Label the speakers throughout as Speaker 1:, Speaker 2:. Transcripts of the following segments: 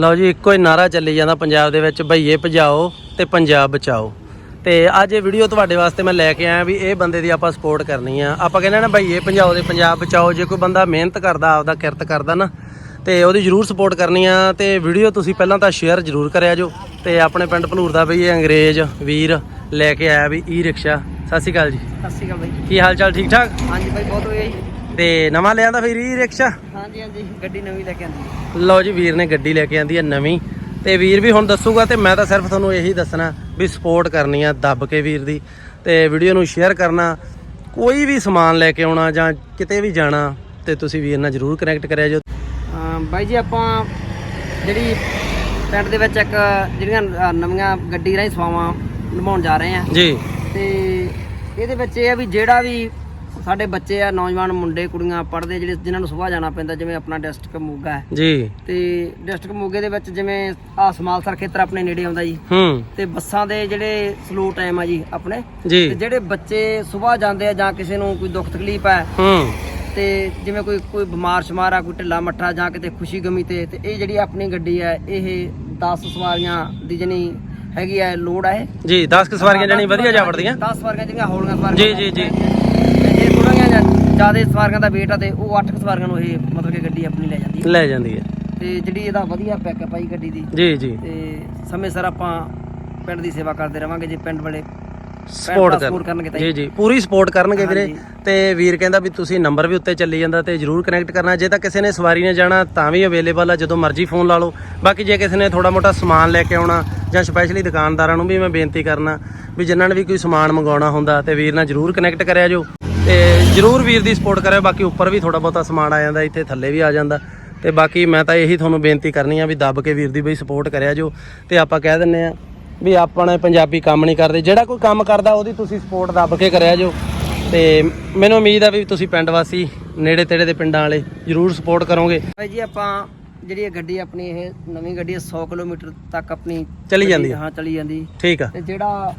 Speaker 1: ਲਓ ਜੀ ਇੱਕੋ ਹੀ ਨਾਰਾ ਚੱਲੀ ਜਾਂਦਾ ਪੰਜਾਬ ਦੇ ਵਿੱਚ ਭਈਏ ਭਜਾਓ ਤੇ ਪੰਜਾਬ ਬਚਾਓ। ਤੇ ਅੱਜ ਇਹ ਵੀਡੀਓ ਤੁਹਾਡੇ ਵਾਸਤੇ ਮੈਂ ਲੈ ਕੇ ਆਇਆ ਵੀ ਇਹ ਬੰਦੇ ਦੀ ਆਪਾਂ ਸਪੋਰਟ ਕਰਨੀ ਆ। ਆਪਾਂ ਕਹਿੰਦੇ ਨਾ ਭਈਏ ਭਜਾਓ ਤੇ ਪੰਜਾਬ ਬਚਾਓ ਜੇ ਕੋਈ ਬੰਦਾ ਮਿਹਨਤ ਕਰਦਾ ਆਪਦਾ ਕਿਰਤ ਕਰਦਾ ਨਾ ਤੇ ਉਹਦੀ ਜਰੂਰ ਸਪੋਰਟ ਕਰਨੀ ਆ। ਤੇ ਵੀਡੀਓ ਤੁਸੀਂ ਪਹਿਲਾਂ ਤਾਂ ਸ਼ੇਅਰ ਜਰੂਰ ਕਰਿਆ ਜੋ। ਤੇ ਆਪਣੇ ਪਿੰਡ ਭਲੂਰ ਦਾ ਬਈ ਇਹ ਅੰਗਰੇਜ਼ ਵੀਰ ਲੈ ਕੇ ਆਇਆ ਵੀ ਈ ਰਿਕਸ਼ਾ ਸਤਿ ਸ਼੍ਰੀ ਅਕਾਲ ਜੀ।
Speaker 2: ਸਤਿ ਸ਼੍ਰੀ ਅਕਾਲ ਬਾਈ
Speaker 1: ਕੀ ਹਾਲ ਚਾਲ ਠੀਕ ਠਾਕ?
Speaker 2: ਹਾਂਜੀ ਬਾਈ ਬਹੁਤ ਹੋਇਆ ਜੀ।
Speaker 1: ਤੇ ਨਵਾਂ ਲਿਆਂਦਾ ਫਿਰ ਈ ਰਿਕਸ਼ਾ
Speaker 2: ਹਾਂਜੀ ਹਾਂਜੀ ਗੱਡੀ ਨਵੀਂ ਲੈ ਕੇ ਆਂਦੀ
Speaker 1: ਲਓ ਜੀ ਵੀਰ ਨੇ ਗੱਡੀ ਲੈ ਕੇ ਆਂਦੀ ਹੈ ਨਵੀਂ। ਤੇ ਵੀਰ ਵੀ ਹੁਣ ਦੱਸੂਗਾ ਤੇ ਮੈਂ ਤਾਂ ਸਿਰਫ ਤੁਹਾਨੂੰ ਇਹੀ ਦੱਸਣਾ ਵੀ ਸਪੋਰਟ ਕਰਨੀ ਆ ਦੱਬ ਕੇ ਵੀਰ ਦੀ। ਤੇ ਵੀਡੀਓ ਨੂੰ ਸ਼ੇਅਰ ਕਰਨਾ ਕੋਈ ਵੀ ਸਮਾਨ ਲੈ ਕੇ ਆਉਣਾ ਜਾਂ ਕਿਤੇ ਵੀ ਜਾਣਾ ਤੇ ਤੁਸੀਂ ਵੀਰ ਨਾਲ ਜਰੂਰ ਕਨੈਕਟ ਕਰਿਆ ਜੋ।
Speaker 2: ਬਾਈ ਜੀ ਆਪਾਂ ਜਿਹੜੀ ਪਿੰਡ ਦੇ ਵਿੱਚ ਇੱਕ ਜਿਹੜੀਆਂ ਨਵੀਆਂ ਗੱਡੀ ਰਾਹੀਂ ਸਵਾਵਾਂ ਨਿਭਾਉਣ ਜਾ ਰਹੇ ਆ
Speaker 1: ਜੀ।
Speaker 2: ਤੇ ਇਹਦੇ ਵਿੱਚ ਇਹ ਆ ਵੀ ਜਿਹੜਾ ਵੀ ਸਾਡੇ ਬੱਚੇ ਆ ਨੌਜਵਾਨ ਮੁੰਡੇ ਕੁੜੀਆਂ ਪੜ੍ਹਦੇ ਜਿਹੜੇ ਜਿਨ੍ਹਾਂ ਨੂੰ ਸੁਬਾਹ ਜਾਣਾ ਪੈਂਦਾ ਜਿਵੇਂ ਆਪਣਾ ਡਿਸਟ੍ਰਿਕਟ ਮੋਗਾ ਹੈ।
Speaker 1: ਜੀ।
Speaker 2: ਤੇ ਡਿਸਟ੍ਰਿਕਟ ਮੋਗੇ ਦੇ ਵਿੱਚ ਜਿਵੇਂ ਆ ਸਮਾਲਸਰ ਖੇਤਰ ਆਪਣੇ ਨੇੜੇ ਆਉਂਦਾ ਜੀ।
Speaker 1: ਹੂੰ।
Speaker 2: ਤੇ ਬੱਸਾਂ ਦੇ ਜਿਹੜੇ ਸਲੋ ਟਾਈਮ ਆ ਜੀ ਆਪਣੇ। ਤੇ ਜਿਹੜੇ ਬੱਚੇ ਸਵੇਰ ਜਾਂਦੇ ਆ ਜਾਂ ਕਿਸੇ ਨੂੰ ਕੋਈ ਦੁੱਖ ਤਕਲੀਫ ਹੈ
Speaker 1: ਹੂੰ।
Speaker 2: ਤੇ ਜਿਵੇਂ ਕੋਈ ਕੋਈ ਬਿਮਾਰ ਸ਼ਮਾਰ ਆ ਕੋਈ ਢਿੱਲਾ ਮੱਠਾ ਜਾਂ ਕਿਤੇ ਖੁਸ਼ੀ ਗਮੀ ਤੇ ਤੇ ਇਹ ਜਿਹੜੀ ਆਪਣੀ ਗੱਡੀ ਹੈ ਇਹ 10 ਸਵਾਰੀਆਂ ਦੀ ਜਣੀ ਹੈਗੀ ਹੈ ਲੋਡ ਹੈ
Speaker 1: ਜੀ 10 ਕੁ ਸਵਾਰੀਆਂ ਜਣੀ ਵਧੀਆ ਜਾ ਵੜਦੀਆਂ
Speaker 2: 10 ਸਵਾਰੀਆਂ ਜਿਹੜੀਆਂ ਹੌਲੀਆਂ ਸਵਾਰੀਆਂ
Speaker 1: ਜੀ, ਜੀ, ਜੀ।
Speaker 2: ਜ਼ਿਆਦਾ ਸਵਾਰੀਆਂ ਦਾ weight ਆ ਤੇ ਉਹ 8 ਸਵਾਰੀਆਂ ਨੂੰ ਇਹ ਮਤਲਬ ਕਿ ਗੱਡੀ ਆਪਣੀ ਲੈ ਜਾਂਦੀ ਹੈ
Speaker 1: ਲੈ ਜਾਂਦੀ ਹੈ
Speaker 2: ਤੇ ਜਿਹੜੀ ਇਹਦਾ ਵਧੀਆ ਪੈਕਅਪ ਆਈ ਗੱਡੀ ਦੀ।
Speaker 1: ਜੀ ਜੀ।
Speaker 2: ਤੇ ਸਮੇਂ ਸਿਰ ਆਪਾਂ ਪਿੰਡ ਦੀ ਸੇਵਾ ਕਰਦੇ ਰਵਾਂਗੇ ਜੇ ਪਿੰਡ ਵਾਲੇ
Speaker 1: ਸਪੋਰਟ
Speaker 2: ਕਰਨਗੇ
Speaker 1: ਜੀ ਜੀ। ਪੂਰੀ ਸਪੋਰਟ ਕਰਨਗੇ ਵੀਰੇ। ਤੇ ਵੀਰ ਕਹਿੰਦਾ ਵੀ ਤੁਸੀਂ ਨੰਬਰ ਵੀ ਉੱਤੇ ਚੱਲੀ ਜਾਂਦਾ ਤੇ ਜਰੂਰ ਕਨੈਕਟ ਕਰਨਾ। ਜੇ ਤਾਂ ਕਿਸੇ ਨੇ ਸਵਾਰੀ ਨੇ ਜਾਣਾ ਤਾਂ ਵੀ ਅਵੇਲੇਬਲ ਆ ਜਦੋਂ ਮਰਜ਼ੀ ਫੋਨ ਲਾ ਲਓ। ਬਾਕੀ ਜੇ ਕਿਸੇ ਨੇ ਥੋੜਾ ਮੋਟਾ ਸਮਾਨ ਲੈ ਕੇ ਆਉਣਾ ਜਾਂ ਸਪੈਸ਼ਲੀ ਦੁਕਾਨਦਾਰਾਂ ਨੂੰ ਵੀ ਮੈਂ ਬੇਨਤੀ ਕਰਨਾ ਵੀ ਜਿਨ੍ਹਾਂ ਨੇ ਵੀ ਕੋਈ ਸਮਾਨ ਮੰਗਾਉਣਾ ਹੁੰਦਾ ਤੇ ਵੀਰ ਨਾਲ ਜਰੂਰ ਕਨੈਕਟ ਕਰਿਆ ਜੋ ਤੇ ਜਰੂਰ ਵੀਰ ਦੀ ਸਪੋਰਟ ਕਰਿਓ ਬਾਕੀ ਉੱਪਰ ਵੀ ਥੋੜਾ ਬਹੁਤਾ ਸਮਾਨ ਆ ਜਾਂਦਾ ਇੱਥੇ ਥੱਲੇ ਵੀ ਆ ਜਾਂਦਾ। ਤੇ ਬਾਕੀ ਮੈਂ ਤਾਂ ਇਹੀ ਤੁਹਾਨੂੰ ਬੇਨਤੀ ਕਰਨੀ ਆ ਵੀ ਦੱਬ ਕੇ ਵੀਰ ਦੀ ਬਈ ਸਪੋਰਟ ਕਰਿਆ ਜੋ ਤੇ ਆਪਾਂ ਕਹਿ ਦਿੰਨੇ ਆ ਵੀ ਆਪਣੇ ਪੰਜਾਬੀ ਕੰਮ ਨਹੀਂ ਕਰਦੇ। ਜਿਹੜਾ ਕੋਈ ਕੰਮ ਕਰਦਾ ਉਹਦੀ ਤੁਸੀਂ ਸਪੋਰਟ ਦੱਬ ਕੇ ਕਰਿਆ ਜੋ। ਤੇ ਮੈਨੂੰ ਉਮੀਦ ਆ ਵੀ ਤੁਸੀਂ ਪਿੰਡ ਵਾਸੀ ਨੇੜੇ ਤੇੜੇ ਦੇ ਪਿੰਡਾਂ ਵਾਲੇ ਜਰੂਰ ਸਪੋਰਟ ਕਰੋਗੇ।
Speaker 2: ਭਾਈ ਜੀ ਆਪਾਂ ਜਿਹੜੀ ਇਹ ਗੱਡੀ ਆਪਣੀ ਇਹ ਨਵੀਂ ਗੱਡੀ ਹੈ 100 ਕਿਲੋਮੀਟਰ ਤੱਕ ਆਪਣੀ
Speaker 1: ਚਲੀ ਜਾਂਦੀ ਹੈ।
Speaker 2: ਹਾਂ ਚਲੀ ਜਾਂਦੀ।
Speaker 1: ਠੀਕ ਆ।
Speaker 2: ਤੇ ਜਿਹੜਾ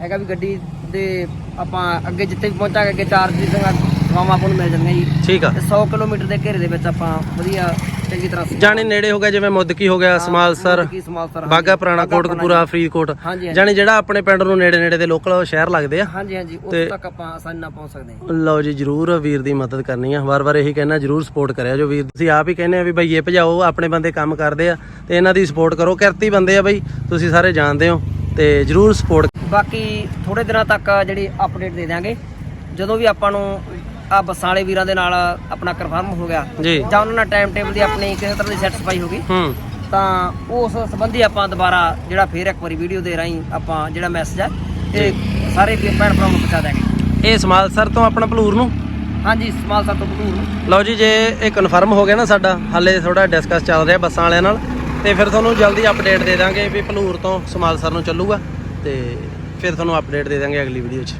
Speaker 2: ਹੈਗਾ ਵੀ ਗੱਡੀ ਦੇ ਆਪਾਂ ਅੱਗੇ ਜਿੱਥੇ ਵੀ ਪਹੁੰਚਾਂਗੇ ਅੱਗੇ ਚਾਰਜ ਦੀ ਸਵਾਵਾਂ ਆਪਾਂ ਨੂੰ ਮਿਲ ਜਾਂਦੀਆਂ ਜੀ।
Speaker 1: ਠੀਕ ਆ।
Speaker 2: ਤੇ 100 ਕਿਲੋਮੀਟਰ ਦੇ ਘੇਰੇ ਦੇ ਵਿੱਚ ਆਪਾਂ ਵਧੀਆ ਚੰਗੀ ਤਰ੍ਹਾਂ ਸੇ-
Speaker 1: ਜਾਣੀ ਨੇੜੇ ਹੋ ਗਿਆ ਜਿਵੇਂ ਮੁੱਦਕੀ ਹੋ ਗਿਆ ਸਮਾਲਸਰ
Speaker 2: ਕੀ ਸਮਾਲਸਰ
Speaker 1: ਬਾਗਾ ਪੁਰਾਣਾ ਕੋਟਕਪੂਰਾ ਫਰੀਦਕੋਟ।
Speaker 2: ਹਾਂਜੀ ਹਾਂਜੀ।
Speaker 1: ਜਾਣੀ ਜਿਹੜਾ ਆਪਣੇ ਪਿੰਡ ਨੂੰ ਨੇੜੇ ਨੇੜੇ ਦੇ ਲੋਕਲ ਸ਼ਹਿਰ ਲੱਗਦੇ ਆ।
Speaker 2: ਹਾਂਜੀ ਹਾਂਜੀ ਉਸ
Speaker 1: ਤੇ-
Speaker 2: ਤੱਕ ਆਪਾਂ ਆਸਾਨੀ ਨਾਲ ਪਹੁੰਚ ਸਕਦੇ ਹਾਂ।
Speaker 1: ਲਓ ਜੀ ਜਰੂਰ ਵੀਰ ਦੀ ਮਦਦ ਕਰਨੀ ਆ। ਵਾਰ-ਵਾਰ ਇਹੀ ਕਹਿਣਾ ਜਰੂਰ ਸਪੋਰਟ ਕਰਿਆ ਜੋ ਵੀਰ। ਤੁਸੀਂ ਆਪ ਹੀ ਕਹਿੰਦੇ ਆ ਵੀ ਭਈਏ ਭਜਾਓ ਆਪਣੇ ਬੰਦੇ ਕੰਮ ਕਰਦੇ ਆ ਤੇ ਇਹਨਾਂ ਦੀ ਸਪੋਰਟ ਕਰੋ। ਕਿਰਤੀ ਬੰਦੇ ਆ ਬਈ ਤੁਸੀਂ ਸਾਰੇ ਜਾਣਦੇ ਹੋ ਤੇ ਜਰੂਰ ਸਪੋਰਟ
Speaker 2: ਬਾਕੀ ਥੋੜੇ ਦਿਨਾਂ ਤੱਕ ਜਿਹੜੀ ਅਪਡੇਟ ਦੇ ਦਿਆਂਗੇ। ਜਦੋਂ ਵੀ ਆਪਾਂ ਨੂੰ ਆ ਬੱਸਾਂ ਵਾਲੇ ਵੀਰਾਂ ਦੇ ਨਾਲ ਆਪਣਾ ਕਨਫਰਮ ਹੋ ਗਿਆ
Speaker 1: ਜੀ।
Speaker 2: ਉਹਨਾਂ ਨਾਲ ਟਾਈਮ ਟੇਬਲ ਦੀ ਆਪਣੀ ਕਿਸੇ ਤਰ੍ਹਾਂ ਦੀ ਸੈਟੀਸਫਾਈ ਹੋ ਗਈ ਤਾਂ ਉਸ ਸੰਬੰਧੀ ਆਪਾਂ ਦੁਬਾਰਾ ਜਿਹੜਾ ਫੇਰ ਇੱਕ ਵਾਰੀ ਵੀਡੀਓ ਦੇ ਰਾਹੀਂ ਆਪਾਂ ਜਿਹੜਾ ਮੈਸੇਜ ਹੈ ਇਹ ਸਾਰੇ ਭੈਣ ਭਰਾਵਾਂ ਨੂੰ ਪਹੁੰਚਾ ਦਿਆਂਗੇ।
Speaker 1: ਇਹ ਸਮਾਲਸਰ ਤੋਂ ਆਪਣਾ ਭਲੂਰ ਨੂੰ?
Speaker 2: ਹਾਂਜੀ ਸਮਾਲ ਸਰ ਤੋਂ ਬਦੂਰ ਨੂੰ।
Speaker 1: ਲਓ ਜੀ ਜੇ ਇਹ ਕਨਫਰਮ ਹੋ ਗਿਆ ਨਾ ਸਾਡਾ ਹਾਲੇ ਥੋੜਾ ਡਿਸਕਸ ਚੱਲ ਰਿਹਾ ਬੱਸਾਂ ਵਾਲਿਆਂ ਨਾਲ ਤੇ ਫਿਰ ਤੁਹਾਨੂੰ ਜਲਦੀ ਅਪਡੇਟ ਦੇ ਦਾਂਗੇ ਵੀ ਭਲੂਰ ਤੋਂ ਸਮਾਲਸਰ ਨੂੰ ਚੱਲੂਗਾ ਤੇ ਫਿਰ ਤੁਹਾਨੂੰ ਅਪਡੇਟ ਦੇ ਦਾਂਗੇ ਅਗਲੀ ਵੀਡੀਓ 'ਚ।